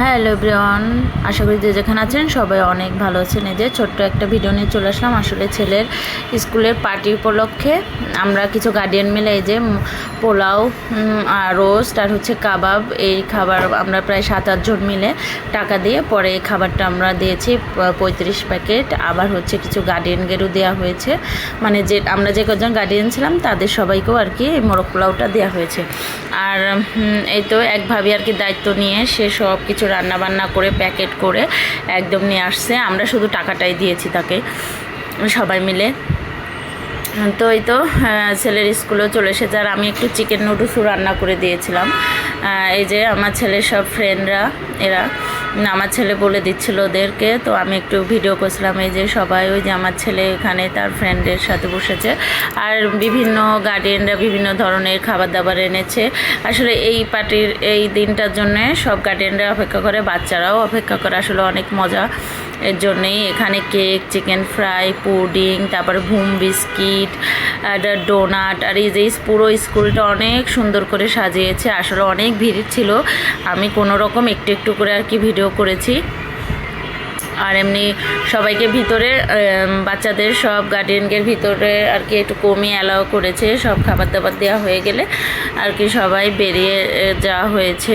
Hello Brian আশা করি যে যেখানে আছেন সবাই অনেক ভালো আছেন। এই যে ছোট্ট একটা ভিডিও নিয়ে চলে আসলাম আসলে ছেলের স্কুলের পার্টি উপলক্ষে। আমরা কিছু গার্ডিয়ান মিলে এই যে পোলাও আর রোস্ট আর হচ্ছে কাবাব, এই খাবার আমরা প্রায় সাত আটজন মিলে টাকা দিয়ে পরে এই খাবারটা আমরা দিয়েছি পঁয়ত্রিশ প্যাকেট। আবার হচ্ছে কিছু গার্ডিয়ানদেরও দেওয়া হয়েছে। মানে যে, আমরা যে কজন গার্ডিয়ান ছিলাম তাদের সবাইকেও আর কি এই মোরগ পোলাওটা দেওয়া হয়েছে। আর এই তো এক ভাবি আর কি দায়িত্ব নিয়ে সে সব কিছু রান্না বান্না করে, প্যাকেট করে একদম নিয়ে আসছে। আমরা শুধু টাকাটাই দিয়েছি তাকে, সবাই মিলে। তো এই তো ছেলের স্কুলেও চলে এসেছে। আর আমি একটু চিকেন নুডলসও রান্না করে দিয়েছিলাম। এই যে আমার ছেলের সব ফ্রেন্ডরা এরা। আমার ছেলে বলে দিচ্ছিল ওদেরকে, তো আমি একটু ভিডিও করছিলাম এই যে সবাই, ওই যে আমার ছেলে এখানে তার ফ্রেন্ডের সাথে বসেছে। আর বিভিন্ন গার্ডিয়ানরা বিভিন্ন ধরনের খাবার দাবার এনেছে। আসলে এই পার্টির এই দিনটার জন্যে সব গার্ডিয়ানরা অপেক্ষা করে, বাচ্চারাও অপেক্ষা করে। আসলে অনেক মজা। এর জন্যেই এখানে কেক, চিকেন ফ্রাই, পুডিং, তারপর ঘুম বিস্কিট ডোনাট, আর এই যে পুরো স্কুলটা অনেক সুন্দর করে সাজিয়েছে, আসলে অনেক ভিড় ছিল। আমি কোনো রকম একটু একটু করে আর কি ভিডিও করেছি। আর এমনি সবাইকে ভিতরে বাচ্চাদের সব গার্ডিয়ানদের ভিতরে আর কি একটু কমিয়ে অ্যালাউ করেছে, সব খাবার দাবার দেওয়া হয়ে গেলে আর কি সবাই বেরিয়ে যাওয়া হয়েছে।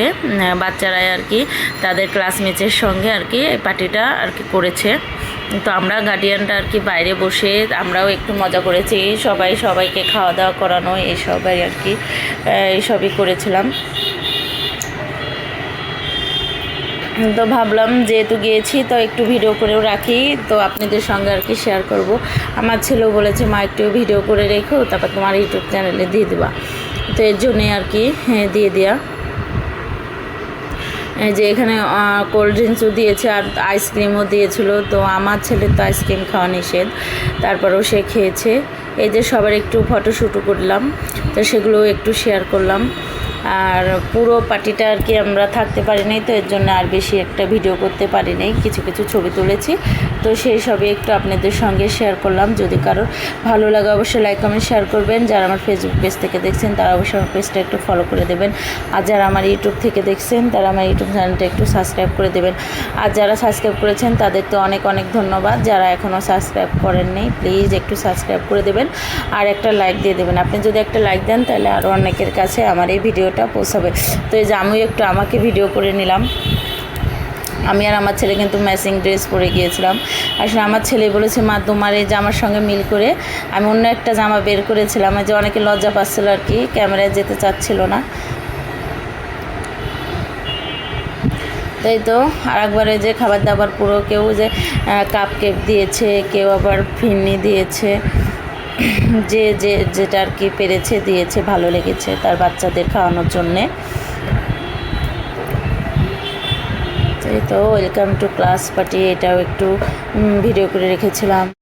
বাচ্চারাই আর কি তাদের ক্লাসমেটের সঙ্গে আর কি পার্টিটা আর কি করেছে। তো আমরা গার্ডিয়ানটা আর কি বাইরে বসে আমরাও একটু মজা করেছি। সবাই সবাইকে খাওয়া দাওয়া করানো এইসবাই আর কি এইসবই করেছিলাম। তো ভাবলাম যেহেতু গিয়েছি, তো একটু ভিডিও করেও রাখি। তো আপনাদের সঙ্গে আর কি শেয়ার করব। আমার ছেলেও বলেছে, মা, একটু ভিডিও করে রেখো, তারপর তোমার ইউটিউব চ্যানেলে দিয়ে দেবা। তো এর জন্যে আর কি হ্যাঁ দিয়ে দেওয়া যে এখানে কোল্ড ড্রিঙ্কসও দিয়েছে আর আইসক্রিমও দিয়েছিল। তো আমার ছেলের তো আইসক্রিম খাওয়া নিষেধ। তারপরেও সে খেয়েছে। এই যে সবার একটু ফটোশ্যুটও করলাম। তো সেগুলো একটু শেয়ার করলাম। আর পুরো পার্টিটা আর কি আমরা থাকতে পারি নাই তো এর জন্য আর বেশি একটা ভিডিও করতে পারি নাই কিছু কিছু ছবি তুলেছি। তো সেই সবই একটু আপনাদের সঙ্গে শেয়ার করলাম, যদি কারোর ভালো লাগে অবশ্যই লাইক কমেন্ট শেয়ার করবেন। যারা আমার ফেসবুক পেজ থেকে দেখছেন, তারা অবশ্যই আমার পেজটা একটু ফলো করে দেবেন। আর যারা আমার ইউটিউব থেকে দেখছেন, তারা আমার ইউটিউব চ্যানেলটা একটু সাবস্ক্রাইব করে দেবেন। আর যারা সাবস্ক্রাইব করেছেন, তাদের তো অনেক অনেক ধন্যবাদ। যারা এখনও সাবস্ক্রাইব করেননি প্লিজ একটু সাবস্ক্রাইব করে দেবেন। আর একটা লাইক দিয়ে দেবেন। আপনি যদি একটা লাইক দেন, তাহলে আরও অনেকের কাছে আমার এই ভিডিওটা পৌঁছাবে। তো এই যে আমিও একটু আমাকে ভিডিও করে নিলাম। আমি আর আমার ছেলে কিন্তু ম্যাচিং ড্রেস পরে গিয়েছিলাম। আসলে আমার ছেলে বলেছে, মা, তোমার এই জামার সঙ্গে মিল করে আমি অন্য একটা জামা বের করেছিলাম। যে অনেকে লজ্জা পাচ্ছিল আর কি, ক্যামেরায় যেতে চাচ্ছিল না। তাই তো আর একবারে যে খাবার দাবার পুরো কেউ যে কাপ কেপ দিয়েছে, কেউ আবার ফিরনি দিয়েছে। যে যে, যেটা আর কি পেরেছে, দিয়েছে, ভালো লেগেছে তার বাচ্চাদের খাওয়ানোর জন্যে। এই তো ওয়েলকাম টু ক্লাস পার্টি এটাও একটু ভিডিও করে রেখেছিলাম।